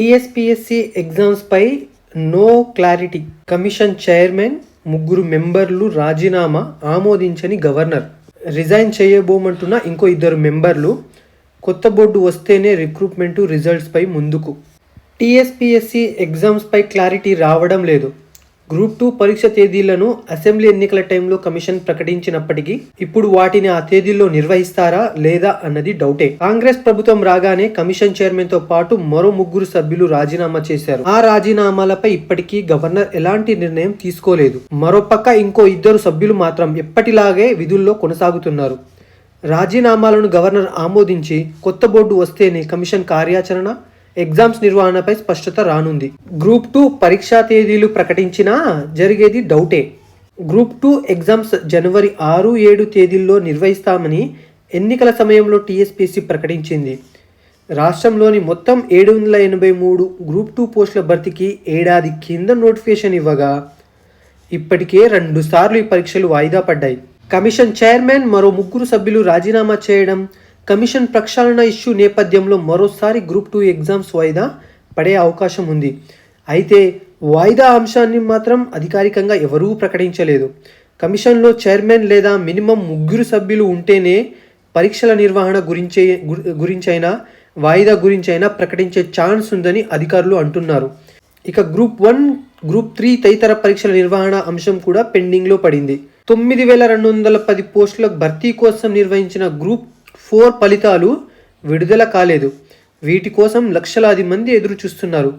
TSPSC ఎగ్జామ్స్పై no clarity. Commission chairman ముగ్గురు మెంబర్లు రాజీనామా ఆమోదించని గవర్నర్. రిజైన్ చేయబోమంటున్న ఇంకో ఇద్దరు మెంబర్లు కొత్త బోర్డు వస్తేనే రిక్రూట్మెంటు రిజల్ట్స్పై ముందుకు. టీఎస్పీఎస్సీ ఎగ్జామ్స్పై క్లారిటీ రావడం లేదు. గ్రూప్ టూ పరీక్ష తేదీలను అసెంబ్లీ ఎన్నికల టైంలో కమిషన్ ప్రకటించినప్పటికీ ఇప్పుడు వాటిని ఆ తేదీల్లో నిర్వహిస్తారా లేదా అన్నది డౌటే. కాంగ్రెస్ ప్రభుత్వం రాగానే కమిషన్ చైర్మన్తో పాటు మరో ముగ్గురు సభ్యులు రాజీనామా చేశారు. ఆ రాజీనామాలపై ఇప్పటికీ గవర్నర్ ఎలాంటి నిర్ణయం తీసుకోలేదు. మరోపక్క ఇంకో ఇద్దరు సభ్యులు మాత్రం ఎప్పటిలాగే విధుల్లో కొనసాగుతున్నారు. రాజీనామాలను గవర్నర్ ఆమోదించి కొత్త బోర్డు వస్తేనే కమిషన్ కార్యాచరణ ఎగ్జామ్స్ నిర్వహణపై స్పష్టత రానుంది. గ్రూప్ టూ పరీక్షా తేదీలు ప్రకటించినా జరిగేది డౌటే. గ్రూప్ టూ ఎగ్జామ్స్ జనవరి ఆరు ఏడు తేదీల్లో నిర్వహిస్తామని ఎన్నికల సమయంలో టీఎస్పీసీ ప్రకటించింది. రాష్ట్రంలోని మొత్తం ఏడు వందల ఎనభై మూడు గ్రూప్ టూ పోస్టుల భర్తీకి ఏడాది కింద నోటిఫికేషన్ ఇవ్వగా ఇప్పటికే రెండు సార్లు ఈ పరీక్షలు వాయిదా పడ్డాయి. కమిషన్ చైర్మన్ మరో ముగ్గురు సభ్యులు రాజీనామా చేయడం కమిషన్ ప్రక్షాళన ఇష్యూ నేపథ్యంలో మరోసారి గ్రూప్ టూ ఎగ్జామ్స్ వాయిదా పడే అవకాశం ఉంది. అయితే వాయిదా అంశాన్ని మాత్రం అధికారికంగా ఎవరూ ప్రకటించలేదు. కమిషన్లో చైర్మన్ లేదా మినిమం ముగ్గురు సభ్యులు ఉంటేనే పరీక్షల నిర్వహణ గురించే గురించైనా వాయిదా గురించైనా ప్రకటించే ఛాన్స్ ఉందని అధికారులు అంటున్నారు. ఇక గ్రూప్ వన్ గ్రూప్ త్రీ తదితర పరీక్షల నిర్వహణ అంశం కూడా పెండింగ్లో పడింది. తొమ్మిది వేల రెండు వందల పది పోస్టుల భర్తీ కోసం నిర్వహించిన గ్రూప్ ఫోర్ ఫలితాలు విడుదల కాలేదు. వీటి కోసం లక్షలాది మంది ఎదురు చూస్తున్నారు